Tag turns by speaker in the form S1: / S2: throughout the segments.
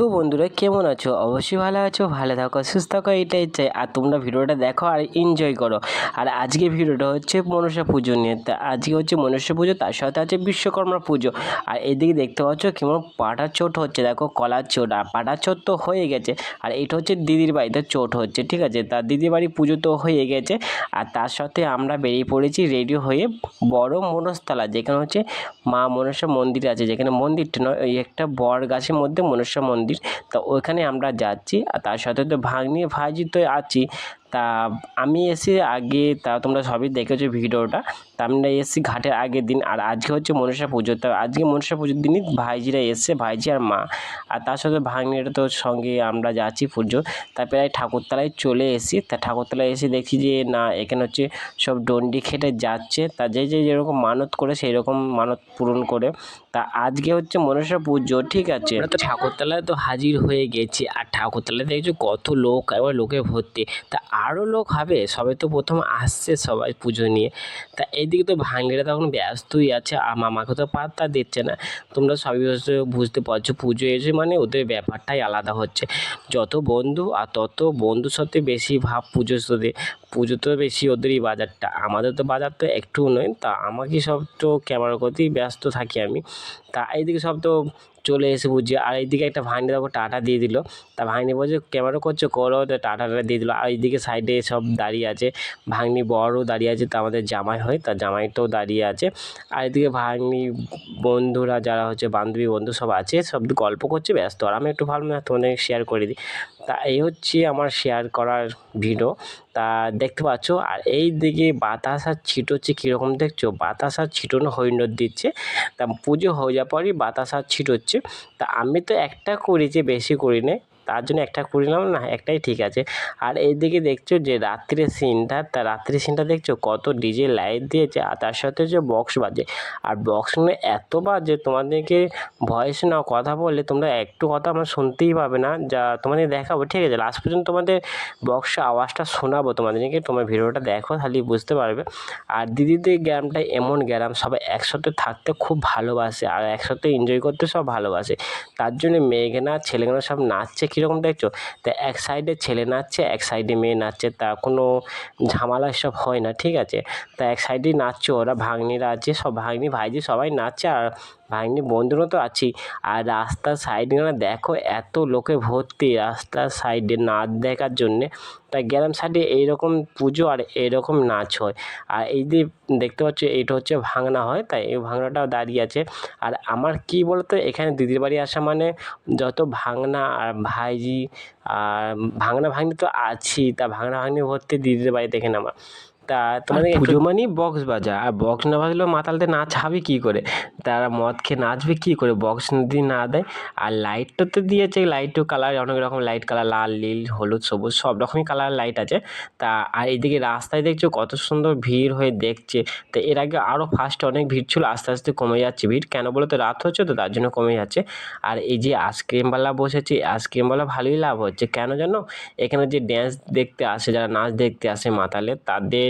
S1: তো বন্ধুরা, কেমন আছো? অবশ্যই ভালো আছো, ভালো থাকো, সুস্থ থাকো, এটাই চাই। আর তোমরা ভিডিওটা দেখো আর এনজয় করো। আর আজকে ভিডিওটা হচ্ছে মনসা পুজো নিয়ে। তা আজকে হচ্ছে মনসা পুজো, তার সাথে আছে বিশ্বকর্মা পুজো। আর এদিকে দেখতে পাচ্ছ কেমন পাটার চোট হচ্ছে। দেখো, কলার চোট। আর পাটার চোট তো হয়ে গেছে। আর এটা হচ্ছে দিদির বাড়িতে চোট হচ্ছে, ঠিক আছে? তার দিদির বাড়ি পুজো তো হয়ে গেছে। আর তার সাথে আমরা বেরিয়ে পড়েছি রেডি হয়ে বড় মনস্তলা, যেখানে হচ্ছে মা মনসা মন্দির আছে। যেখানে মন্দিরটা নয়, ওই একটা বট গাছের মধ্যে মনসা মন্দির তা ওইখানে আমরা যাচ্ছি আর তার সাথে তো ভাগ্নি ভাইজি তো আছি। তা আমি এসে আগে তা তোমরা সবই দেখেছ ভিডিওটা। তা আমরা এসেছি ঘাটের আগের দিন, আর আজকে হচ্ছে মনসা পুজো। তা আজকে মনসা পুজোর দিনই ভাইজিরা এসছে, ভাইজি আর মা। আর তার সাথে ভাগ্নিটা তো সঙ্গে আমরা যাচ্ছি পুজো। তা প্রায় ঠাকুরতলায় চলে এসেছি। তা ঠাকুরতলায় এসে দেখি যে, না, এখানে হচ্ছে সব ডন্ডি খেটে যাচ্ছে। তা যে যে যেরকম মানত করে সেই রকম মানত পূরণ করে। তা আজকে হচ্ছে মনসা পুজো, ঠিক আছে? তো ঠাকুরতলায় তো হাজির হয়ে গেছি। আর ঠাকুরতলায় দেখছ কত লোক এবার লোকে ভর্তি। তা আরও লোক হবে সবে তো প্রথম আসছে সবাই পুজো নিয়ে। তা এইদিকে তো ভাঙড়িরা তখন ব্যস্তই আছে, আর মামাকে তো পাত্তা দিচ্ছে না। তোমরা সবই বুঝতে পারছ, পুজো এসে মানে ওদের ব্যাপারটাই আলাদা হচ্ছে। যত বন্ধু আর তত বন্ধুর সাথে বেশি ভাব পুজোর সাথে পুজো তো বেশি ওদেরই বাজারটা, আমাদের তো বাজার তো একটু নয়, তা আমাকে সব তো ক্যামেরা করতেই ব্যস্ত থাকি আমি। তা এইদিকে সব তো চলে এসে বুঝছি আর এইদিকে একটা ভাইনি দেখো টাটা দিয়ে দিল। তা ভাইনি বলছে, ক্যামেরা করছ? করো। তো টাটাটা দিয়ে দিল। আর এইদিকে সাইডে সব দাঁড়িয়ে আছে। ভাগ্নি বড়ও দাঁড়িয়ে আছে, তা আমাদের জামাই হয় তার জামাইটাও দাঁড়িয়ে আছে। আর এদিকে ভাগ্নি বন্ধুরা, যারা হচ্ছে বান্ধবী বন্ধু সব আছে, সব গল্প করছে ব্যস্ত আর আমি একটু ভালো না, তোমাদের শেয়ার করে দিই। তা এই হচ্ছে আমার শেয়ার করার ভিডিও তা দেখতে পাচ্ছ, আর এই দিকে বাতাস আর ছিটোচ্ছে কীরকম দেখছ? বাতাস আর ছিটোনো হৈন্ডর দিচ্ছে। তা পুজো হয়ে যাওয়ার পরই বাতাস আর ছিটোচ্ছে তা আমি তো একটা করি যে বেশি করি নি। তার জন্য একটা করলাম না, একটাই ঠিক আছে। আর এইদিকে দেখছ যে রাত্রির সিনটা তা রাত্রে সিনটা দেখছ কত ডিজে লাইট দিয়েছে, আর তার সাথে যে বক্স বাজে। আর বক্স নিয়ে এত বাজে, তোমাদেরকে ভয়েস না কথা বললে তোমরা একটু কথা আমার শুনতেই পাবে না। যা তোমাদের দেখাবো, ঠিক আছে? লাস্ট পর্যন্ত তোমাদের বক্সের আওয়াজটা শোনাবো তোমাদেরকে, তোমার ভিডিওটা দেখো, তাহলে বুঝতে পারবে। আর দিদিদের গ্রামটা এমন গ্রাম, সবাই একসাথে থাকতে খুব ভালোবাসে, আর একসাথে এনজয় করতে সব ভালোবাসে। তার জন্য মেয়েগুনা ছেলেগুনা সব নাচছে কীরকম দেখছ? তা এক সাইডে ছেলে নাচছে, এক সাইডে মেয়ে নাচছে, তা কোনো ঝামেলা সব হয় না, ঠিক আছে? তা এক সাইডেই নাচছে ওরা, ভাগ্নিরা আছে, সব ভাগ্নি ভাইজি সবাই নাচছে, আর ভাগ্নি বন্ধুরা তো আছেই। আর রাস্তার সাইডগুলো দেখো, এত লোকে ভর্তি রাস্তার সাইডে নাচ দেখার জন্যে। তাই গ্রাম সাইডে এইরকম পুজো আর এরকম নাচ হয়। আর এই যে দেখতে পাচ্ছ, এইটা হচ্ছে ভাঙনা হয়, তাই এই ভাঙনাটাও দাঁড়িয়ে আছে। আর আমার কী বলতো, এখানে দিদির বাড়ি আসা মানে যত ভাঙনা আর ভাইজি, আর ভাঙনা ভাঙনি তো আছি তা ভাঙনা ভাঙনি ভর্তি দিদির বাড়ি দেখেন আমার তা তোমাদের পুজো মানেই বক্স বাজা। আর বক্স না বাজলেও মাতালদের নাচ হবে কী করে? তারা মদ খেয়ে নাচবে কী করে? বক্স যদি না দেয় আর লাইটটা তো দিয়েছে লাইটও কালার অনেক রকম লাইট কালার লাল নীল হলুদ সবুজ সব রকমই কালার লাইট আছে। তা আর এইদিকে রাস্তায় দেখছ কত সুন্দর ভিড় হয়ে দেখছে। তো এর আগে আরও ফার্স্টে অনেক ভিড় ছিল আস্তে আস্তে কমে যাচ্ছে ভিড়। কেন বলো তো রাত হচ্ছে তো তার জন্য কমে যাচ্ছে। আর এই যে আইসক্রিমওয়ালা বসেছে আইসক্রিমওয়ালা ভালোই লাভ হচ্ছে। কেন জানো? এখানে যে ড্যান্স দেখতে আসে যারা নাচ দেখতে আসে মাতালে তাদের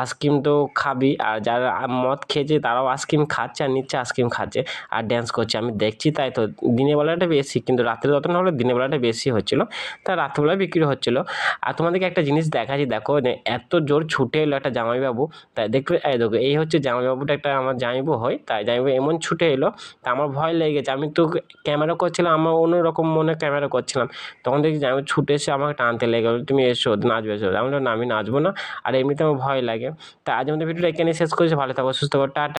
S1: আইসক্রিম তো খাবি, আর যারা মদ খেয়েছে তারাও আইসক্রিম খাচ্ছে আর নিচ্ছে আইসক্রিম খাচ্ছে, আর ড্যান্স করছে। আমি দেখছি তাই তো, দিনের বেলাটা বেশি, কিন্তু রাত্রে যত না হলে দিনের বেলাটা বেশি হচ্ছিল, তা রাত্রিবেলা বিক্রি হচ্ছিল। আর তোমাদেরকে একটা জিনিস দেখাচ্ছি, দেখো এত জোর ছুটে এলো একটা জামাইবাবু, তাই দেখবে, এই দেখো, এই হচ্ছে জামাইবাবুটা একটা আমার জামাইবাবু হয়, তাই জামাইবাবু এমন ছুটে এলো, তা আমার ভয় লেগে গেছে। আমি তো ক্যামেরা করছিলাম, আমার অন্যরকম মনে ক্যামেরা করছিলাম। তখন দেখি জামাই ছুটে এসে আমাকে টানতে লেগে গেলো, তুমি এসো, নাচবে এসো। আমি বললাম, না, আমি নাচবো না। আর এমনিতে আমার ভয় লাগে তা আজ আমাদের ভিডিওটা এখানে শেষ করেছি। ভালো থাকো সুস্থ থাকো টাটা।